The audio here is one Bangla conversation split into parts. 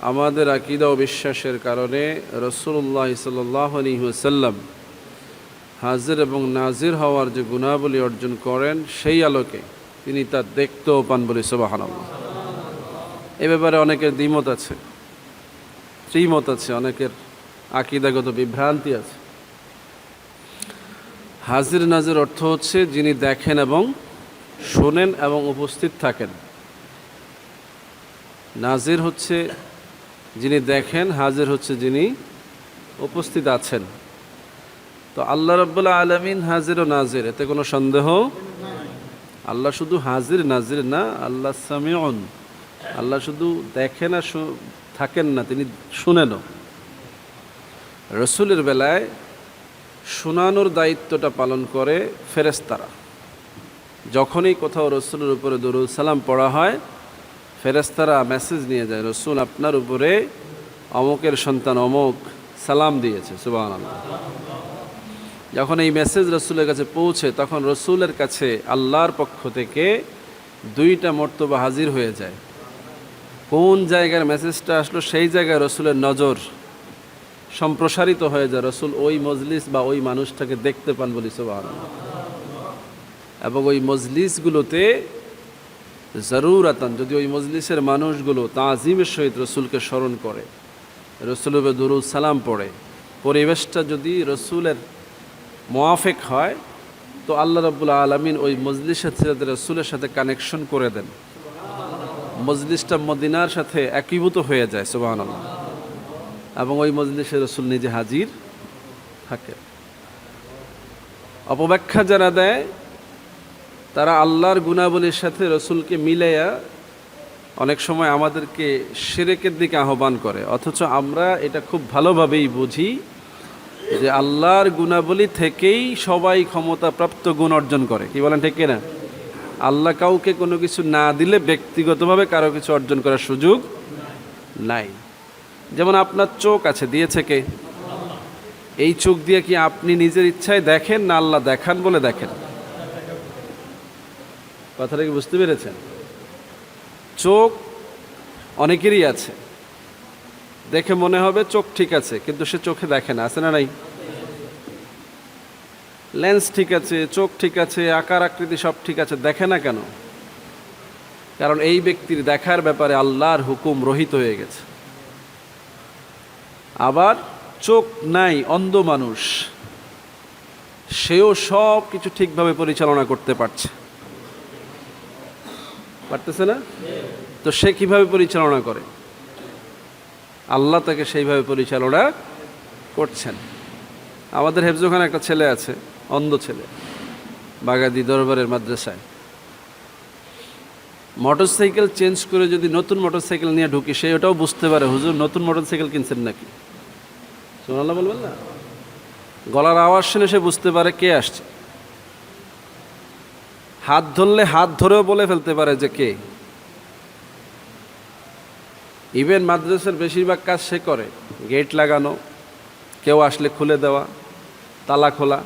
আমাদের আকিদা ও বিশ্বাসের কারণে রসুল্লাহ সাল্লাম হাজির এবং নাজির হওয়ার যে গুণাবলী অর্জন করেন, সেই আলোকে তিনি তার দেখতেও পান বলে সোবাহান এ ব্যাপারে অনেকের দ্বিমত আছে, ত্রিমত আছে, অনেকের আকিদাগত বিভ্রান্তি আছে। হাজির নাজির অর্থ হচ্ছে যিনি দেখেন এবং শোনেন এবং উপস্থিত থাকেন। নাজির হচ্ছে যিনি দেখেন, হাজির হচ্ছে যিনি উপস্থিত আছেন। তো আল্লাহ রব্বুল্লাহ আলমিন হাজির ও নাজির, এতে কোনো সন্দেহ আল্লাহ শুধু হাজির, নাজির না, আল্লাহ সামিউন। আল্লাহ শুধু দেখেন আর থাকেন না, তিনি শুনেনও। রসুলের বেলায় শোনানোর দায়িত্বটা পালন করে ফেরেস্তারা যখনই কোথাও রসুলের উপরে দরুদ সালাম পড়া হয় ফেরেস্তারা মেসেজ নিয়ে যায়, রসুল, আপনার উপরে অমকের সন্তান অমক সালাম দিয়েছে। সুবাহ যখন এই মেসেজ রসুলের কাছে পৌঁছে, তখন রসুলের কাছে আল্লাহর পক্ষ থেকে দুইটা মর্তবা হাজির হয়ে যায়। কোন জায়গার মেসেজটা আসলো, সেই জায়গায় রসুলের নজর সম্প্রসারিত হয়ে যায়, রসুল, ওই মজলিস বা ওই মানুষটাকে দেখতে পান বলি সুবাহ এবং ওই মজলিসগুলোতে জরুরাতান, যদি ওই মজলিসের মানুষগুলো তাজিমের সহিত রসুলকে স্মরণ করে, রসুলের দরুদ সালাম পড়ে, পরিবেশটা যদি রসুলের মোয়াফেক হয়, তো আল্লাহ রব্বুল আলমিন ওই মজলিসের সাথে রসুলের সাথে কানেকশন করে দেন। মজলিসটা মদিনার সাথে একীভূত হয়ে যায় সুবাহ এবং ওই মজলিসে রসুল নিজে হাজির থাকে। অপব্যাখ্যা যারা দেয় তারা আল্লাহর গুণাবলীর সাথে রসুলকে মিলাইয়া অনেক সময় আমাদেরকে সেরেকের দিকে আহ্বান করে। অথচ আমরা এটা খুব ভালোভাবেই বুঝি যে আল্লাহর গুণাবলী থেকেই সবাই ক্ষমতা প্রাপ্ত গুণ অর্জন করে। কি বলেন, ঠিক না আল্লাহ কাউকে কোনো কিছু না দিলে ব্যক্তিগতভাবে কারও কিছু অর্জন করার সুযোগ নাই। যেমন আপনার চোখ আছে, দিয়েছে কে? এই চোখ দিয়ে কি আপনি নিজের ইচ্ছায় দেখেন না আল্লাহ দেখান বলে দেখেন? কথাটা কি বুঝতে পেরেছেন? চোখ অনেকেরই আছে। দেখে মনে হবে চোখ ঠিক আছে, কিন্তু সে চোখে দেখে না, আছে না নাই? লেন্স ঠিক আছে, চোখ ঠিক আছে, আকার আকৃতি সব ঠিক আছে, দেখে না কেন? কারণ এই ব্যক্তির দেখার ব্যাপারে আল্লাহর হুকুম রহিত হয়ে গেছে। আবার চোখ নাই, অন্ধ মানুষ, সেও সব কিছু ঠিকভাবে পরিচালনা করতে পারছে। পারতেছে না? তো সে কীভাবে পরিচালনা করে? আল্লাহ তাকে সেইভাবে পরিচালনা করছেন। আমাদের হেফজোখানে একটা ছেলে আছে, অন্ধ ছেলে, বাগাদি দরবারের মাদ্রাসায়। মোটর সাইকেল চেঞ্জ করে যদি নতুন মোটর সাইকেল নিয়ে ঢুকি, সে ওটাও বুঝতে পারে, হুজুর, নতুন মোটর সাইকেল কিনছেন নাকি? সোনাল্লাহ বলবেন না? গলার আওয়াজ শুনে সে বুঝতে পারে কে আসছে। হাত ধরলে হাত ধরেও বলে ফেলতে পারে যে কে। ইভেন মাদ্রাসার বেশিরভাগ কাজ সে করে। গেট লাগানো, কেউ আসলে খুলে দেওয়া, তালা খোলা,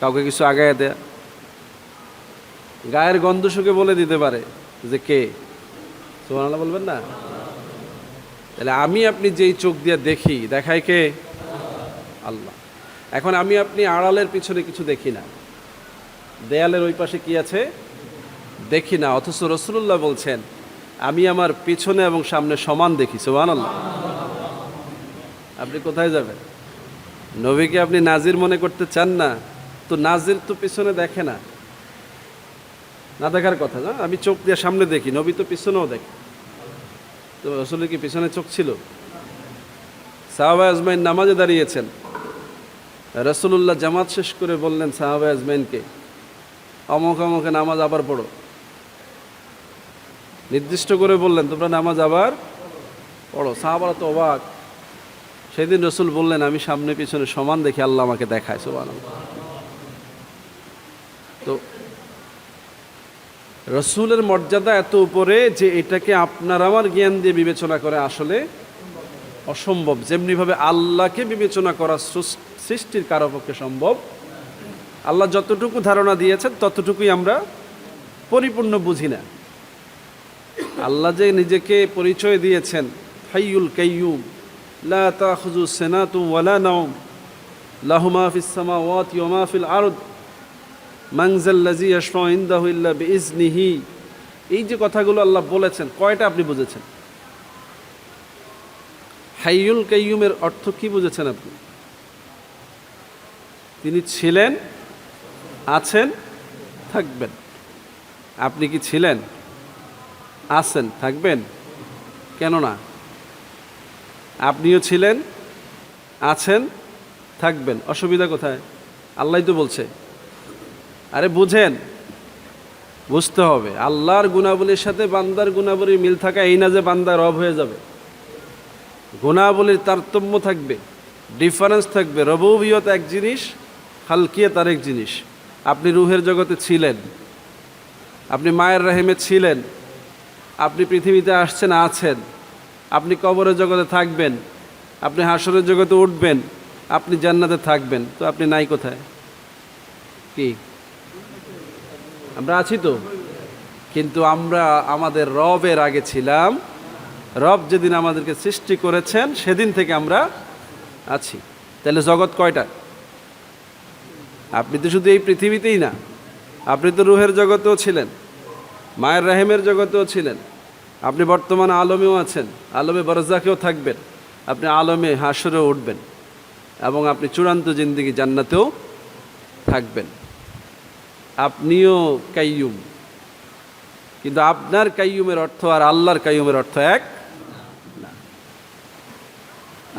কাউকে কিছু আগায় দেয়া। গায়ের গন্ধ শুকে বলে দিতে পারে যে কে। সোমানাল্লাহ বলবেন না? তাহলে আমি আপনি যেই চোখ দিয়ে দেখি, দেখায় কে? আল্লাহ। এখন আমি আপনি আড়ালের পিছনে কিছু দেখি না। দেয়ালের ওই পাশে কি আছে? দেখি না, অথচ রসুল্লাহ বলছেন, আমি আমার পিছনে এবং সামনে সমান দেখি। সোহান আল্লাহ আপনি কোথায় যাবেন? নবীকে আপনি নাজির মনে করতে চান না? তো নাজির তো পিছনে দেখে না। না দেখার কথা, না? আমি চোখ দিয়ে সামনে দেখি, নবী তো পিছনেও দেখে। তো রসুলের কি পিছনে চোখ ছিল? সাহাবা আজমাইন নামাজে দাঁড়িয়েছেন। রসুল্লাহ জামাত শেষ করে বললেন সাহাবা আজমাইনকে অমক অমকে নামাজ আবার পড়ো। নির্দিষ্ট করে বললেন, তোমরা নামাজ আবার পড়ো। সাহাবারা তো অবাক। সেদিন রসুল বললেন, আমি সামনে পিছনে সমান দেখি আল্লাহ আমাকে দেখায়। সোমান তো রসুলের মর্যাদা এত উপরে যে এটাকে আপনার আমার জ্ঞান দিয়ে বিবেচনা করে আসলে অসম্ভব। যেমনিভাবে আল্লাহকে বিবেচনা করা সৃষ্টির কারও পক্ষে সম্ভব আল্লাহ যতটুকু ধারণা দিয়েছেন, ততটুকুই আমরা পরিপূর্ণ বুঝি না। আল্লাহ যে নিজেকে পরিচয় দিয়েছেন হাইউল কাইয়ুম, লা তাখুযু সিনাতুম ওয়ালা নাওম, লাহু মা ফিস সামাওয়াতি ওয়া মা ফিল আরদ যাল্লাযী ইয়াশফাউ ইনদাহু ইল্লা বিইজনিহি এই যে কথাগুলো আল্লাহ বলেছেন, কয়টা আপনি বুঝেছেন? হাইউল কাইয়ুমের অর্থ কি বুঝেছেন আপনি? তিনি ছিলেন আছেন, থাকবেন। আপনি কি ছিলেন? আছেন, থাকবেন? কেন না? আপনিও ছিলেন, আছেন, থাকবেন। অসুবিধা কোথায়? আল্লাহ তো বলছে। আরে বুঝেন, বুঝতে হবে। আল্লাহর গুণাবলীর সাথে বান্দার গুণাবলীর মিল থাকা এই না যে বান্দা রব হয়ে যাবে। গুণাবলীর তারতম্য থাকবে, ডিফারেন্স থাকবে। রববিয়ত এক জিনিস হালকিয়ত আরেক জিনিস। আপনি রুহের জগতে ছিলেন। আপনি মায়ের রাহিমে ছিলেন। আপনি পৃথিবীতে আসছেন, আছেন। আপনি কবরের জগতে থাকবেন। আপনি হাসরের জগতে উঠবেন। আপনি জান্নাতে থাকবেন। তো আপনি নাই কোথায়? কি? আমরা আছি তো। কিন্তু আমরা আমাদের রবের আগে ছিলাম। রব যেদিন আমাদেরকে সৃষ্টি করেছেন, সেদিন থেকে আমরা আছি। তাহলে জগৎ কয়টা? আপনি তো শুধু এই পৃথিবীতেই না, আপনি তো রুহের জগতেও ছিলেন, মায়ের রাহেমের জগতেও ছিলেন, আপনি বর্তমান আলমেও আছেন, আলমে বরজাকেও থাকবেন, আপনি আলমে হাসরেও উঠবেন এবং আপনি চূড়ান্ত জিন্দিগি জান্নাতেও থাকবেন। আপনিও কাইয়ুম, কিন্তু আপনার কাইয়ুমের অর্থ আর আল্লাহর কাইয়ুমের অর্থ এক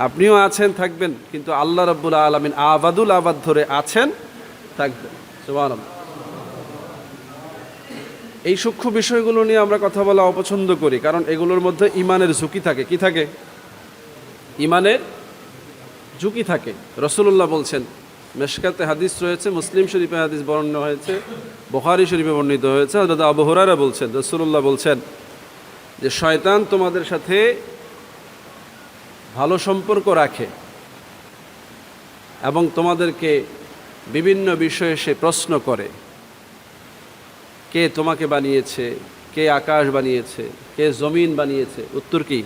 আপনিও আছেন, থাকবেন, কিন্তু আল্লাহ রব্বুল আলমিন আবাদুল আবাদ ধরে আছেন সুবহানাল্লাহ। এই সূক্ষ্ম বিষয়গুলো নিয়ে আমরা কথা বলা অপছন্দ করি, কারণ এগুলোর মধ্যে ইমানের ঝুঁকি থাকে। কি থাকে? ইমানের ঝুঁকি থাকে। রসুল্লাহ বলছেন, মেশকাতে হাদিস রয়েছে, মুসলিম শরীফে হাদিস বর্ণনা হয়েছে, বখারি শরীফে বর্ণিত হয়েছে, হযরত আবহরারা বলছেন রসুল্লাহ বলছেন যে, শয়তান তোমাদের সাথে ভালো সম্পর্ক রাখে এবং তোমাদেরকে বিভিন্ন বিষয়ে সে প্রশ্ন করে। কে তোমাকে বানিয়েছে? কে আকাশ বানিয়েছে? কে জমিন বানিয়েছে? উত্তর কি?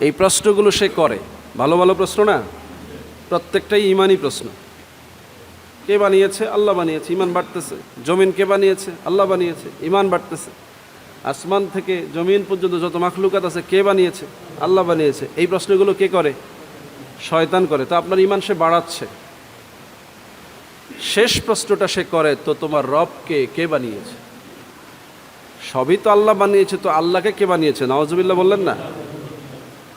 এই প্রশ্নগুলো সে করে। ভালো ভালো প্রশ্ন না? প্রত্যেকটাই ইমানই প্রশ্ন। কে বানিয়েছে? আল্লাহ বানিয়েছে। ইমান বাড়তেছে। জমিন কে বানিয়েছে? আল্লাহ বানিয়েছে। ইমান বাড়তেছে। আসমান থেকে জমিন পর্যন্ত যত মাখলুকাত আছে, কে বানিয়েছে? আল্লাহ বানিয়েছে। এই প্রশ্নগুলো কে করে? শয়তান করে। তো আপনার ইমান সে বাড়াচ্ছে। শেষ প্রশ্নটা সে করে, তো তোমার রবকে কে? বানিয়েছে? সবই তো আল্লাহ বানিয়েছে, তো আল্লাহকে কে বানিয়েছে? নওয়াজবিল্লা বললেন না?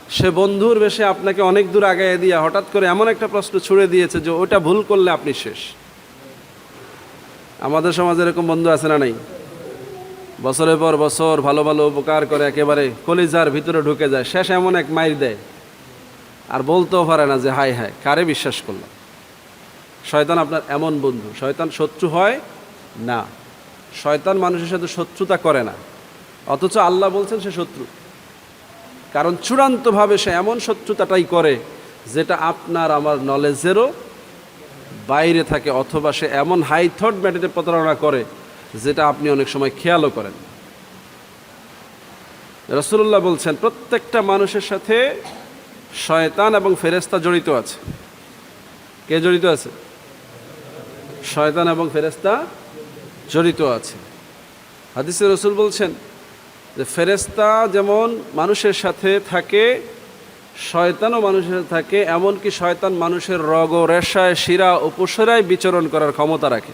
সে বন্ধুর বেশে আপনাকে অনেক দূর আগায় দিয়ে হঠাৎ করে এমন একটা প্রশ্ন ছুড়ে দিয়েছে যে ওটা ভুল করলে আপনি শেষ। আমাদের সমাজে এরকম বন্ধু আছে না নাই? বছরের পর বছর ভালো ভালো উপকার করে একেবারে কলিজার ভিতরে ঢুকে যায়, শেষ এমন এক মাইর দেয়। আর বলতেও পারে না যে হাই হাই কারে বিশ্বাস করলাম শয়তান আপনার এমন বন্ধু। শয়তান শত্রু হয় না। শয়তান মানুষের সাথে শত্রুতা করে না। অথচ আল্লাহ বলছেন সে শত্রু। কারণ চূড়ান্তভাবে সে এমন শত্রুতাটাই করে যেটা আপনার আমার নলেজেরও বাইরে থাকে অথবা সে এমন হাই থট ম্যাটেতে প্রতারণা করে যেটা আপনি অনেক সময় খেয়ালও করেন। রসুল্লাহ বলছেন, প্রত্যেকটা মানুষের সাথে শয়তান এবং ফেরেস্তা জড়িত আছে। কে জড়িত আছে? শয়তান এবং ফেরেস্তা জড়িত আছে। হাদিসে রসুল বলছেন যে ফেরেস্তা যেমন মানুষের সাথে থাকে, শয়তানও মানুষের থাকে, এমনকি শয়তান মানুষের রগ রেশায়, শিরা উপসরায় বিচরণ করার ক্ষমতা রাখে।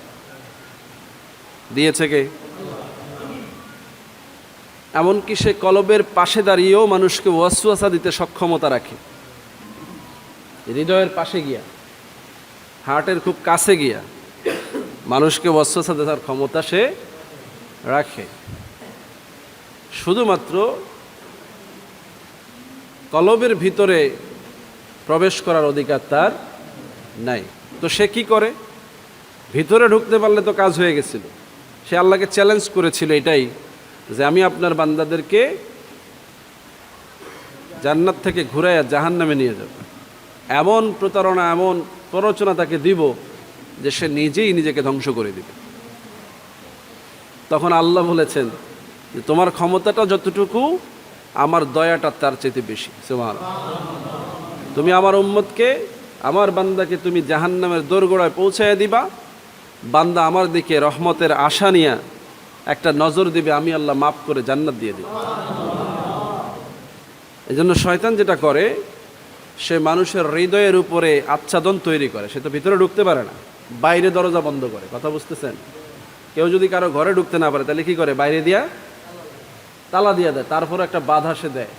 দিয়েছে কে? এমনকি সে কলবের পাশে দাঁড়িয়েও মানুষকে ওয়াসওয়াসা দিতে সক্ষমতা রাখে। হৃদয়ের পাশে গিয়া, হার্টের খুব কাছে গিয়া মানুষকে ওয়াসওয়াসা দেওয়ার ক্ষমতা সে রাখে। শুধুমাত্র কলবের ভিতরে প্রবেশ করার অধিকার তার নাই। তো সে কি করে? ভিতরে ঢুকতে পারলে তো কাজ হয়ে গেছিল। সে আল্লাহকে চ্যালেঞ্জ করেছিল এটাই যে আমি আপনার বান্দাদেরকে জান্নাত থেকে ঘুরাইয়া জাহান নামে নিয়ে যাব। এমন প্রতারণা, এমন প্ররোচনা তাকে দিব যে সে নিজেই নিজেকে ধ্বংস করে দিবে। তখন আল্লাহ বলেছেন যে, তোমার ক্ষমতাটা যতটুকু, আমার দয়াটা তার চাইতে বেশি। সুমান তুমি আমার উম্মতকে, আমার বান্দাকে তুমি জাহান্নামের দোরগোড়ায় পৌঁছায় দিবা। বান্দা আমার দিকে রহমতের আশা নিয়ে একটা নজর দিবে, আমি আল্লাহ মাফ করে জান্নাত দিয়ে দিব। এই জন্য শয়তান যেটা করে, সে মানুষের হৃদয়ের উপরে আচ্ছাদন তৈরি করে। সে তো ভিতরে ঢুকতে পারে না। বাইরে দরজা বন্ধ করে, কথা বুঝতেছেন? কেউ যদি কারও ঘরে ঢুকতে না পারে, তাহলে কি করে? বাইরে দিয়া তালা দিয়া দেয়, তারপর একটা বাধা সে দেয়।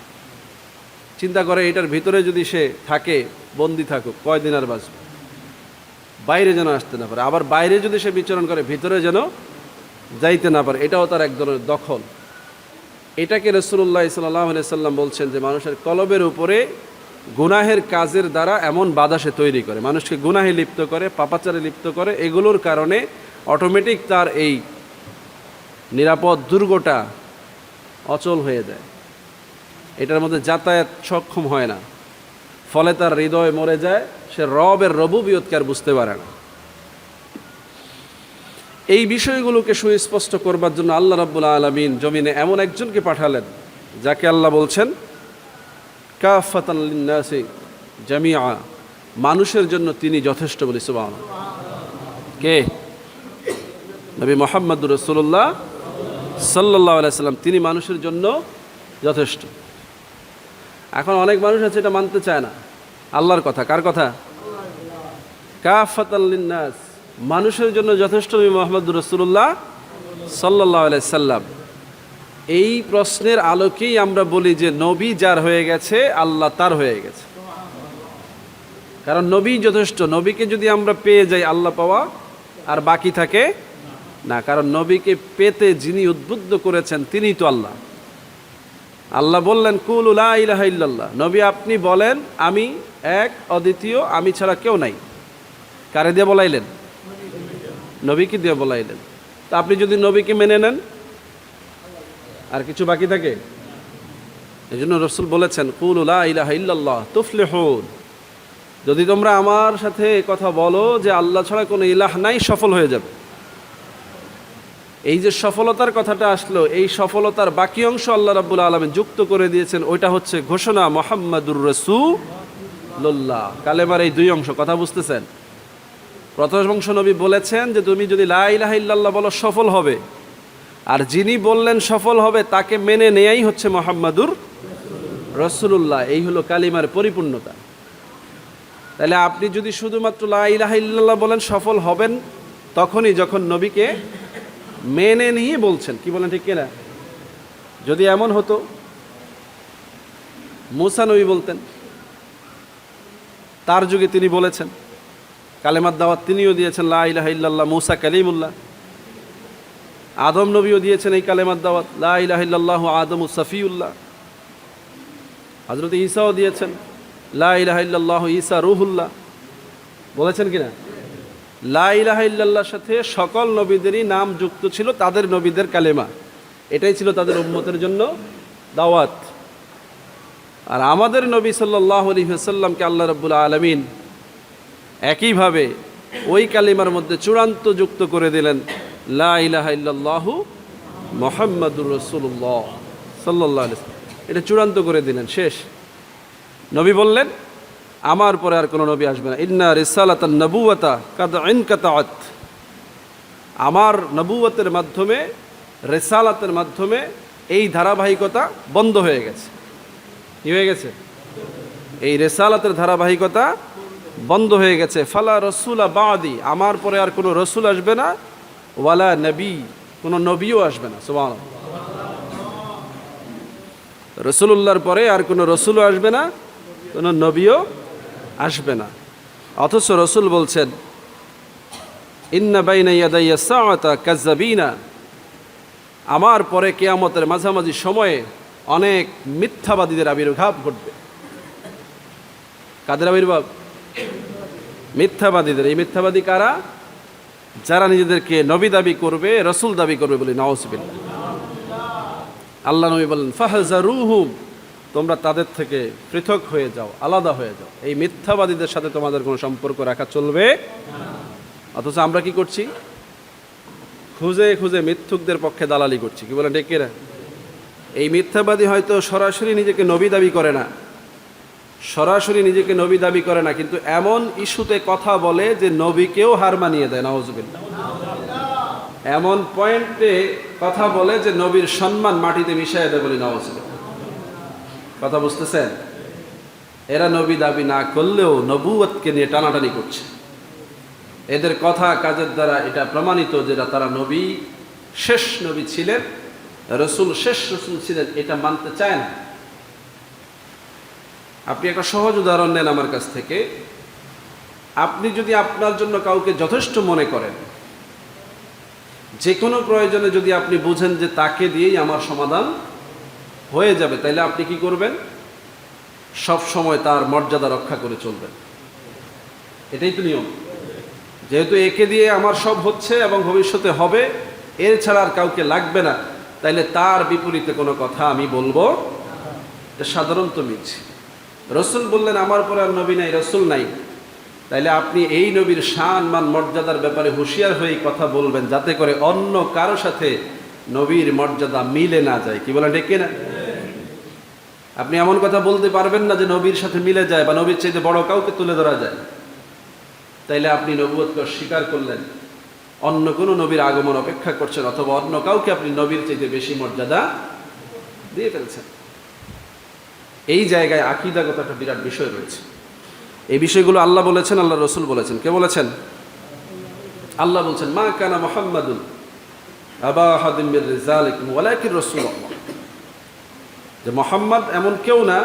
চিন্তা করে এটার ভিতরে যদি সে থাকে, বন্দি থাকুক, কয়দিন আর বাঁচবে? বাইরে যেন আসতে না পারে, আবার বাইরে যদি সে বিচরণ করে, ভিতরে যেন যাইতে না পারে, এটাও তার এক ধরনের দখল। এটাকে রসুল্লাহ সাল্লাহ সাল্লাম বলছেন যে, মানুষের কলবের উপরে গুনাহের কাজের দ্বারা এমন বাধা সে তৈরি করে। মানুষকে গুনাহে লিপ্ত করে, পাপাচারে লিপ্ত করে, এগুলোর কারণে অটোমেটিক তার এই নিরাপদ দুর্গটা অচল হয়ে যায়। এটার মধ্যে যাতায়াত সক্ষম হয় না। ফলে তার হৃদয় মরে যায়, সে রবের রবুবিয়তকে আর বুঝতে পারে না। এই বিষয়গুলোকে সুস্পষ্ট করবার জন্য আল্লাহ রাব্বুল আলমিন জমিনে এমন একজনকে পাঠালেন, যাকে আল্লাহ বলছেন কাফাতাল্লিনাসি জামিয়া মানুষের জন্য তিনি যথেষ্ট বলি সুবাহ কে? নবী মোহাম্মদুর রসুল্লাহ সাল্লাহ আলাইসাল্লাম তিনি মানুষের জন্য যথেষ্ট। এখন অনেক মানুষ আছে এটা মানতে চায় না। আল্লাহর কথা, কার কথা? কাফাতাল্লিনাস মানুষের জন্য যথেষ্ট নবী মোহাম্মদুর রসুল্লাহ সাল্লাহ আলাইসাল্লাম এই প্রশ্নের আলোকেই আমরা বলি যে নবী যার হয়ে গেছে, আল্লাহ তার হয়ে গেছে। কারণ নবী যথেষ্ট, নবীকে যদি আমরা পেয়ে যাই আল্লাহ পাওয়া, আর বাকি থাকে না। কারণ নবীকে পেতে যিনি উদ্বুদ্ধ করেছেন তিনিই তো আল্লাহ। আল্লাহ বললেন, কুল উলা ইলাহা ইল্লাল্লাহ। নবী আপনি বলেন, আমি এক, অদ্বিতীয়, আমি ছাড়া কেউ নাই। কারে দিয়ে বলাইলেন? নবীকে দিয়ে বলাইলেন। তা আপনি যদি নবীকে মেনে নেন আর কিছু বাকি থাকে? এই জন্য রসুল বলেছেন, কুল উলা ইলাহা ইল্লাল্লাহ তুফলিহুন। যদি তোমরা আমার সাথে কথা বলো যে আল্লাহ ছাড়া কোনো ইলাহ নাই, সফল হয়ে যাবে। এই যে সফলতার কথাটা আসলো, এই সফলতার বাকি অংশ আল্লাহ রাব্বুল আলমে যুক্ত করে দিয়েছেন, ওইটা হচ্ছে ঘোষণা মোহাম্মদুর রসুল্লাহ কালেমার এই দুই অংশ, কথা বুঝতেছেন? প্রথম অংশ নবী বলেছেন যে, তুমি যদি লা ইলাহা ইল্লাল্লাহ বলো, সফল হবে। আর যিনি বললেন সফল হবে, তাকে মেনে নেয়াই হচ্ছে মোহাম্মদুর রসুল্লাহ এই হলো কালিমার পরিপূর্ণতা। তাহলে আপনি যদি শুধুমাত্র লা ইলাহা ইল্লাল্লাহ বলেন সফল হবেন, তখনই যখন নবীকে মেনে নিয়ে বলছেন, কি বলেন ঠিক কিনা যদি এমন হতো, মুসা নবী বলতেন, তার যুগে তিনি বলেছেন, কালেমার দাওয়াত তিনিও দিয়েছেন, লা ইলাহা ইল্লাল্লাহ, মুসা কালিমুল্লাহ। আদম নবীও দিয়েছেন এই কালেমার দাওয়াত, লা ইলাহা ইল্লাল্লাহ আদম সাফিউল্লাহ। হজরত ঈসাও দিয়েছেন, লা ইলাহা ইল্লাল্লাহ ঈসা রুহুল্লাহ। বলেছেন কিনা? লা ইলাহা ইল্লাল্লাহর সাথে সকল নবীদেরই নাম যুক্ত ছিল তাদের নবীদের কালেমা। এটাই ছিল তাদের উম্মতের জন্য দাওয়াত। আর আমাদের নবী সাল্লাহ আলী হাসাল্লামকে আল্লাহ রব্বুল আলমিন একইভাবে ওই কালিমার মধ্যে চূড়ান্ত যুক্ত করে দিলেন। লা ইলাহা ইল্লাল্লাহু মোহাম্মদুর রসুল্লাহ সাল্লাহ এটা চূড়ান্ত করে দিলেন, শেষ। নবী বললেন, আমার পরে আর কোনো নবী আসবে না। ইন্না রিসালাত আমার নবুয়তের মাধ্যমে, রেসালাতের মাধ্যমে এই ধারাবাহিকতা বন্ধ হয়ে গেছে। কি হয়ে গেছে? এই রেসালাতের ধারাবাহিকতা বন্ধ হয়ে গেছে। ফালা রসুলা বাদি, আমার পরে আর কোনো রসুল আসবে না। ওয়ালা নবী, কোনো নবীও আসবে না সুবাহ রসুল্লাহর পরে আর কোনো রসুলও আসবে না, কোনো নবীও আসবে না। অথচ রসুল বলছেন, ইন্না বাইনা আমার পরে কেয়ামতের মাঝামাঝি সময়ে অনেক মিথ্যাবাদীদের আবির্ভাব ঘটবে। কাদের আবির্ভাব? মিথ্যাবাদীদের। এই মিথ্যাবাদী কারা? যারা নিজেদেরকে নবী দাবি করবে, রসুল দাবি করবে বলে নওয়াজবিল্লা আল্লাহ নবী বললেন ফাহজারুহুম তোমরা তাদের থেকে পৃথক হয়ে যাও, আলাদা হয়ে যাও। এই মিথ্যাবাদীদের সাথে তোমাদের কোনো সম্পর্ক রাখা চলবে অথচ আমরা কি করছি? খুঁজে খুঁজে মিথ্যুকদের পক্ষে দালালি করছি। কি বলেন ডেকে এই মিথ্যাবাদী হয়তো সরাসরি নিজেকে নবী দাবি করে না। সরাসরি নিজেকে নবী দাবি করে না, কিন্তু এমন ইস্যুতে কথা বলে যে নবীকেও হার মানিয়ে দেয় নওয়াজবিল্লা এমন পয়েন্টে কথা বলে যে নবীর সম্মান মাটিতে মিশাই দেয় বলি নওয়াজবিল্লা কথা বুঝতেছেন? এরা নবী দাবি না করলেও নবুয়তকে নিয়ে টানাটানি করছে। এদের কথা কাজের দ্বারা এটা প্রমাণিত যেটা তারা নবী, শেষ নবী ছিলেন, রসুল শেষ রসুল ছিলেন, এটা মানতে চায় না। আপনি একটা সহজ উদাহরণ নেন আমার কাছ থেকে। আপনি যদি আপনার জন্য কাউকে যথেষ্ট মনে করেন যে কোনো প্রয়োজনে যদি আপনি বুঝেন যে তাকে দিয়েই আমার সমাধান হয়ে যাবে, তাইলে আপনি কি করবেন? সব সময় তার মর্যাদা রক্ষা করে চলবেন। এটাই তো নিয়ম। যেহেতু একে দিয়ে আমার সব হচ্ছে এবং ভবিষ্যতে হবে, এর ছাড়া আর কাউকে লাগবে না, তাইলে তার বিপরীতে কোনো কথা আমি বলব সাধারণত মিলছে রসুল বললেন, আমার পরে আর নবী নাই, রসুল নাই। তাইলে আপনি এই নবীর শান, মান, মর্যাদার ব্যাপারে হুঁশিয়ার হয়ে কথা বলবেন, যাতে করে অন্য কারও সাথে নবীর মর্যাদা মিলে না যায়। কি বলেন ডেকে না আপনি এমন কথা বলতে পারবেন না যে নবীর সাথে মিলে যায়, বা নবীর চাইতে বড় কাউকে তুলে ধরা যায়। তাইলে আপনি নবুয়তকে স্বীকার করলেন। অন্য কোনো নবীর আগমন অপেক্ষা করছেন, অথবা অন্য কাউকে আপনি নবীর চাইতে বেশি মর্যাদা দিয়ে ফেলছেন। এই জায়গায় আকিদাগত একটা বিরাট বিষয় রয়েছে। এই বিষয়গুলো আল্লাহ বলেছেন, আল্লাহ রসুল বলেছেন। কে বলেছেন? আল্লাহ বলছেন, মা কানা মোহাম্মদুল আবা হাদিম রিজালিকুম ওয়ালাকির রসুল যে মোহাম্মদ এমন কেউ না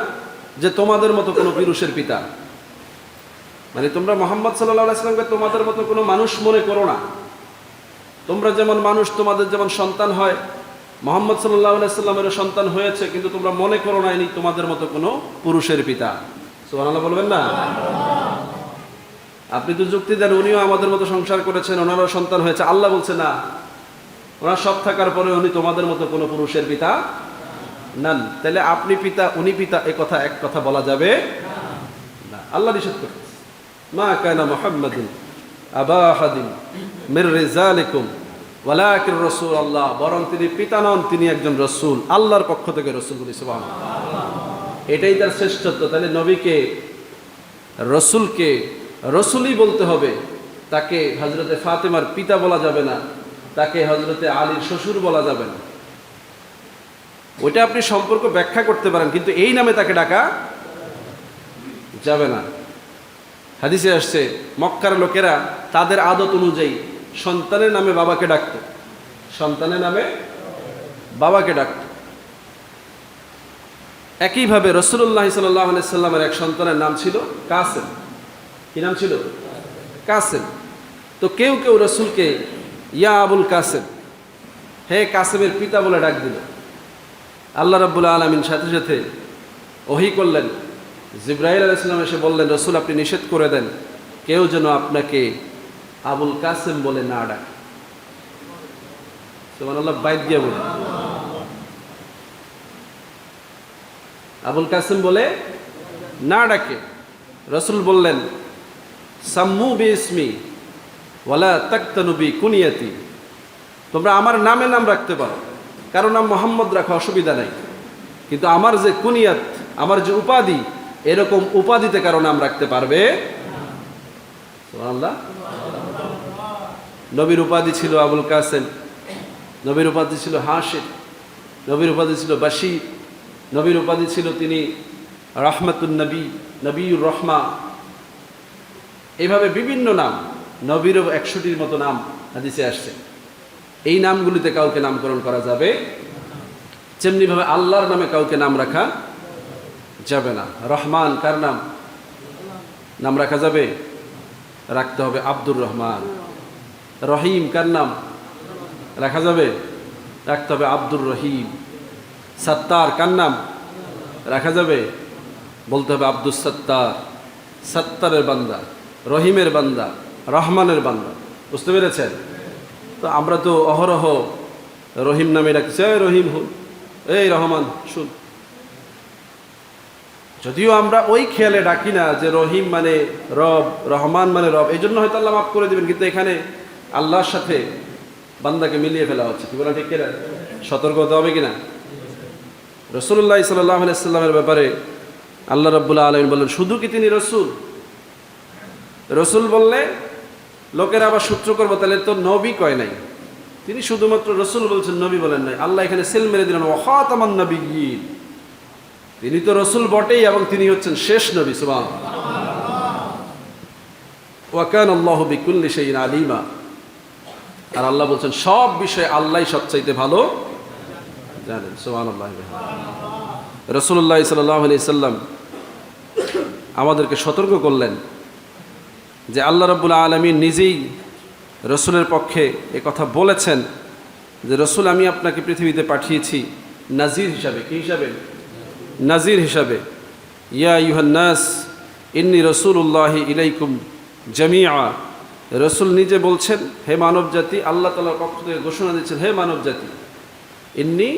যে তোমাদের মতো কোনো পুরুষের পিতা। মানে তোমরা মোহাম্মদ সাল্লাহ আসলামকে তোমাদের মতো কোনো মানুষ মনে করো না। তোমরা যেমন মানুষ, তোমাদের যেমন সন্তান হয় মোহাম্মদ সাল্লাহ সাল্লামের সন্তান হয়েছে, কিন্তু তোমরা মনে করো না তোমাদের মতো কোনো পুরুষের পিতা। সোহানাল্লাহ বলবেন না? আপনি তো যুক্তি দেন, উনিও আমাদের মতো সংসার করেছেন, ওনারও সন্তান হয়েছে। আল্লাহ বলছে না। ওনার সব থাকার পরে উনি তোমাদের মতো কোনো পুরুষের পিতা নেন। তাহলে আপনি পিতা, উনি পিতা, এ কথা এক কথা বলা যাবে না। আল্লাহ নিষেধ করতেছে মা কানা মোহাম্মদিন আবা হাদিম মির রেজালিকুম ওয়ালাকির রসুল আল্লাহ বরং তিনি পিতা নন, তিনি একজন রসুল, আল্লাহর পক্ষ থেকে রসুল সুবহান এটাই তার শ্রেষ্ঠত্ব। তাহলে নবীকে, রসুলকে রসুলই বলতে হবে। তাকে হজরতে ফাতেমার পিতা বলা যাবে না, তাকে হজরতে আলীর শ্বশুর বলা যাবে না। ওইটা আপনি সম্পর্ক ব্যাখ্যা করতে পারেন, কিন্তু এই নামে তাকে ডাকা যাবে না। হাদিসে আসছে, মক্কার লোকেরা তাদের আদত অনুযায়ী সন্তানের নামে বাবাকে ডাকত। সন্তানের নামে বাবাকে ডাকত। একইভাবে রসুল্লাহ সাল্লামের এক সন্তানের নাম ছিল কাসেম। কি নাম ছিল? কাসেম। তো কেউ কেউ রসুলকে ইয়া আবুল কাসেম, হে কাসেমের পিতা বলে ডাক দিল। আল্লাহ রাব্বুল আলমিন সাথে সাথে ওহি করলেন। জিব্রাহিল আলাইসাল্লাম এসে বললেন, রসুল, আপনি নিষেধ করে দেন। কেউ যেন আপনাকে আবুল কাসেম বলে না ডাক। আল্লাহ বাইদ দিয়ে বলে আবুল কাসেম বলে না ডাকে। রসুল বললেন, সাম্মু বি ইসমি ওয়ালা তাক্তানুবি কুনিয়াতি। তোমরা আমার নামে নাম রাখতে পারো, কারও নাম মোহাম্মদ রাখা অসুবিধা নাই। কিন্তু আমার যে কুনিয়াত, আমার যে উপাধি, এরকম উপাধিতে কারও নাম রাখতে পারবে আল্লাহ নবীর উপাধি ছিল আবুল কাসেম, নবীর উপাধি ছিল হাসিদ নবীর উপাধি ছিল বাশির, নবীর উপাধি ছিল তিনি রহমাতুল নবী, নবীর রহমা। এইভাবে বিভিন্ন নাম, নবীরও একশোটির মতো নাম হাদিসে আসছে। এই নামগুলিতে কাউকে নামকরণ করা যাবে যেমনিভাবে আল্লাহর নামে কাউকে নাম রাখা যাবে না। রহমান কার নাম? নাম রাখা যাবে? রাখতে হবে আব্দুর রহমান। রহিম, কার নাম? রাখা যাবে? রাখতে হবে আব্দুর রহিম। সত্তার, কার নাম? রাখা যাবে? বলতে হবে আব্দুল সত্তার। সত্তারের বান্দা, রহিমের বান্দা, রহমানের বান্দা। বুঝতে পেরেছেন? তো আমরা তো অহরহ রহিম নামে ডাকছি এই রহিম হুন, এই রহমান, শুন। যদিও আমরা ওই খেয়ালে ডাকি না যে রহিম মানে রব, রহমান মানে রব, এই জন্য হয়তো আল্লাহ মাফ করে দেবেন, কিন্তু এখানে আল্লাহর সাথে বান্দাকে মিলিয়ে ফেলা হচ্ছে। কি বলা ঠিক সতর্ক হতে হবে কিনা? রসুল্লাহ সাল্লাহ আলাইস্লামের ব্যাপারে আল্লাহ রব্বুল্লাহ আলমিন বললেন শুধু কি তিনি রসুল? রসুল বললে, লোকেরা আবার সূত্র করব, তাহলে তো নবী কয় নাই। তিনি শুধুমাত্র রসুল বলছেন, নবী বলেন নাই। আল্লাহ এখানে সেল মেরে দিলেন ওহাতামান নবী তিনি তো রসুল বটেই এবং তিনি হচ্ছেন শেষ নবী সুবাহ ওয়াকান আল্লাহ বিকুল্লি সেই আলিমা। আর আল্লাহ বলছেন, সব বিষয়ে আল্লাহ সবচাইতে ভালো জানেন সোহান আল্লাহ রসুল্লাহ সাল্লাহ আলি সাল্লাম আমাদেরকে সতর্ক করলেন যে আল্লাহ রব্বুল আলমী নিজেই রসুলের পক্ষে এ কথা বলেছেন যে, রসুল, আমি আপনাকে পৃথিবীতে পাঠিয়েছি নাজির হিসাবে। কি হিসাবে? নাজির হিসাবে। ইয়া ইউহান্নাস ইন্নি রসুল্লাহ ইলাইকুম জামিয়া রসুল নিজে বলছেন, হে মানব জাতি আল্লাহ তালার পক্ষ থেকে ঘোষণা দিচ্ছেন, হে মানব জাতি ইন্নি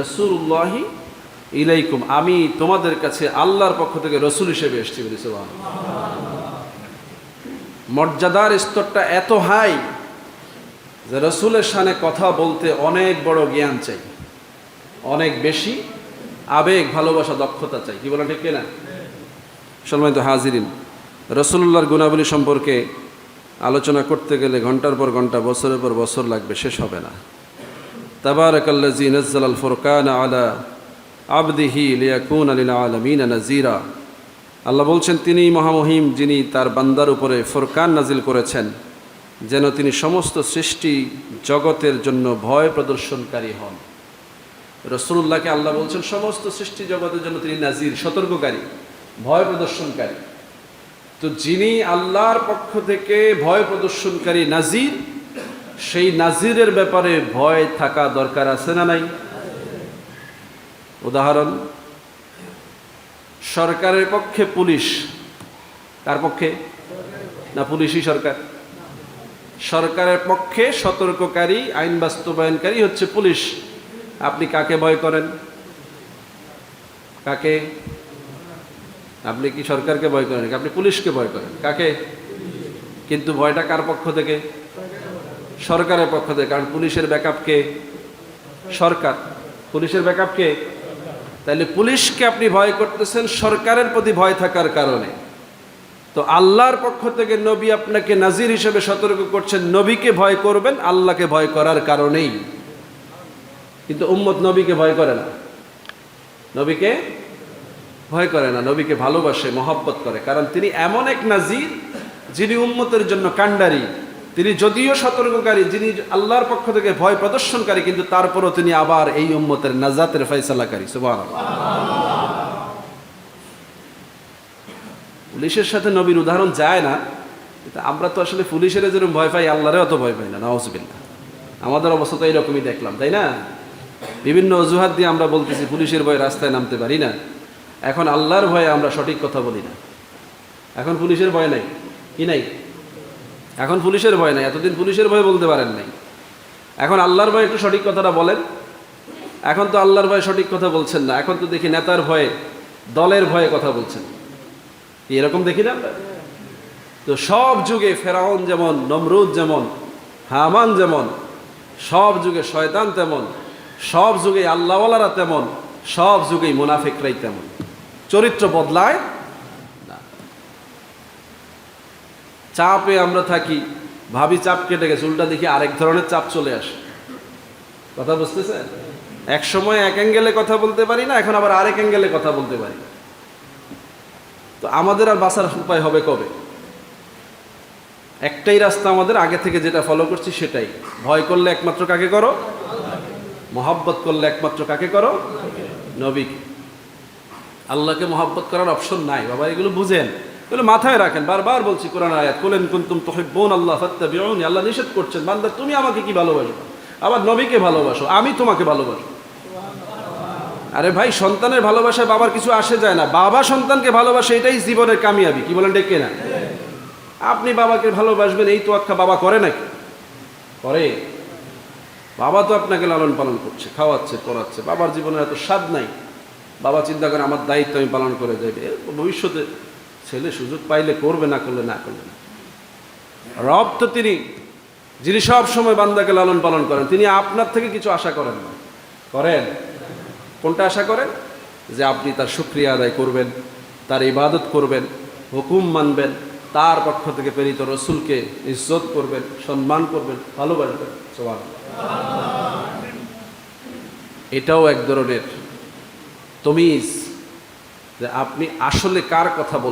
রসুল্লাহি ইলাইকুম, আমি তোমাদের কাছে আল্লাহর পক্ষ থেকে রসুল হিসেবে এসেছি বলি মর্যাদার স্তরটা এত হাই যে রসুলের সানে কথা বলতে অনেক বড় জ্ঞান চাই, অনেক বেশি আবেগ, ভালোবাসা, দক্ষতা চাই। কি বলা ঠিক কিনা? সম্মানিত হাজিরিন রসুল্লাহর গুণাবলী সম্পর্কে আলোচনা করতে গেলে ঘণ্টার পর ঘণ্টা, বছরের পর বছর লাগবে, শেষ হবে না। তাবারাকাল্লাজি নজ্জাল আল ফুরকান আলা আবদিহি লিয়াকুন আলিল আলমিন নাজিরা আল্লাহ বলছেন, তিনি মহামহিম যিনি তার বান্দার উপরে ফোরকান নাজিল করেছেন, যেন তিনি সমস্ত সৃষ্টি জগতের জন্য ভয় প্রদর্শনকারী হন। রসুল্লাহকে আল্লাহ বলছেন, সমস্ত সৃষ্টি জগতের জন্য তিনি নাজির সতর্ককারী, ভয় প্রদর্শনকারী। তো যিনি আল্লাহর পক্ষ থেকে ভয় প্রদর্শনকারী নাজির, সেই নাজিরের ব্যাপারে ভয় থাকা দরকার আছে না নাই? উদাহরণ, সরকারের পক্ষে পুলিশ, কার পক্ষে? না, পুলিশই সরকার। সরকারের পক্ষে সতর্ককারী, আইন বাস্তবায়নকারী হচ্ছে পুলিশ। আপনি কাকে ভয় করেন? কাকে? আপনি কি সরকারকে ভয় করেন আপনি পুলিশকে ভয় করেন? কাকে? কিন্তু ভয়টা কার পক্ষ থেকে? সরকারের পক্ষ থেকে। কারণ পুলিশের ব্যাকআপকে সরকার। পুলিশের ব্যাকআপকে তাহলে পুলিশকে আপনি ভয় করতেছেন সরকারের প্রতি ভয় থাকার কারণে। তো আল্লাহর পক্ষ থেকে নবী আপনাকে নাজির হিসেবে সতর্ক করছেন, নবীকে ভয় করবেন, আল্লাহকে ভয় করার কারণেই। কিন্তু উম্মত নবীকে ভয় করে না। নবীকে ভয় করে না, নবীকে ভালোবাসে, মহব্বত করে। কারণ তিনি এমন এক নাজির, যিনি উম্মতের জন্য কাণ্ডারি। তিনি যদিও সতর্ককারী, যিনি আল্লাহর পক্ষ থেকে ভয় প্রদর্শনকারী, কিন্তু তারপরও তিনি আবার এই উম্মতের নাজাতের ফয়সালাকারী। সুবাহ পুলিশের সাথে নবীর উদাহরণ যায় না আমরা তো আসলে পুলিশের যেরকম ভয় পাই আল্লাহরে অত ভয় পাই না নওয়াজবিল্লা আমাদের অবস্থা তো এইরকমই দেখলাম, তাই না? বিভিন্ন অজুহাত দিয়ে আমরা বলতেছি, পুলিশের ভয় রাস্তায় নামতে পারি না। এখন আল্লাহর ভয়ে আমরা সঠিক কথা বলি না। এখন পুলিশের ভয় নাই। কি নাই? এখন পুলিশের ভয় নাই। এতদিন পুলিশের ভয় বলতে পারেন নাই। এখন আল্লাহর ভয়ে একটু সঠিক কথাটা বলেন। এখন তো আল্লাহর ভয়ে সঠিক কথা বলছেন না। এখন তো দেখি নেতার ভয়ে, দলের ভয়ে কথা বলছেন। এরকম দেখি না তো সব যুগে ফেরাউন যেমন, নমরুদ যেমন, হামান যেমন, সব যুগে শয়তান তেমন, সব যুগে আল্লাহওয়ালারা তেমন, সব যুগেই মুনাফিকরাই তেমন। চরিত্র বদলায় না। চাপে আমরা থাকি, ভাবি চাপ কেটে গেছে, উল্টা দেখি আরেক ধরনের চাপ চলে আসে। কথা বুঝতেছে এক সময় এক অ্যাঙ্গেলে কথা বলতে পারি না, এখন আবার আরেক অ্যাঙ্গেলে কথা বলতে পারি। তো আমাদের আর বাঁচার উপায় হবে কবে? একটাই রাস্তা আমাদের আগে থেকে যেটা ফলো করছি সেটাই। ভয় করলে একমাত্র কাকে করো? মহাব্বত করলে একমাত্র কাকে করো? নবীকে। আল্লাহকে মহাব্বত করার অপশন নাই। বাবা, এগুলো বুঝেন। এগুলো মাথায় রাখেন। বারবার বলছি কোরআন আয়াত কোলেন কুন্তুম তোহিব্বুন আল্লাহ ফাত্তাবিউনি, আল্লাহ নিষেধ করছেন, বান্দা, তুমি আমাকে কি ভালোবাসো? আবার নবীকে ভালোবাসো, আমি তোমাকে ভালোবাসো। আরে ভাই, সন্তানের ভালোবাসায় বাবার কিছু আসে যায় না। বাবা সন্তানকে ভালোবাসে, এটাই জীবনের কামিয়াবি। কি বলেন ডেকে না আপনি বাবাকে ভালোবাসবেন, এই তো একটা বাবা করে নাকি? করে। বাবা তো আপনাকে লালন পালন করছে, খাওয়াচ্ছে, পড়াচ্ছে। বাবার জীবনের এত স্বাদ নাই। বাবা চিন্তা করে, আমার দায়িত্ব আমি পালন করে যাবে ভবিষ্যতে ছেলে সুযোগ পাইলে করবে, না করলে না করলে না। রব তো তিনি, যিনি সব সময় বান্দাকে লালন পালন করেন, তিনি আপনার থেকে কিছু আশা করেন না। করেন? কোনটা আশা করেন? যে আপনি তার সুক্রিয়া আদায় করবেন, তার ইবাদত করবেন, হুকুম মানবেন, তার পক্ষ থেকে প্রেরিত রসুলকে ইজ্জত করবেন, সম্মান করবেন, ভালোবাসবেন। সবার এটাও এক ধরনের তমিজ যে আপনি আসলে কার কথা বল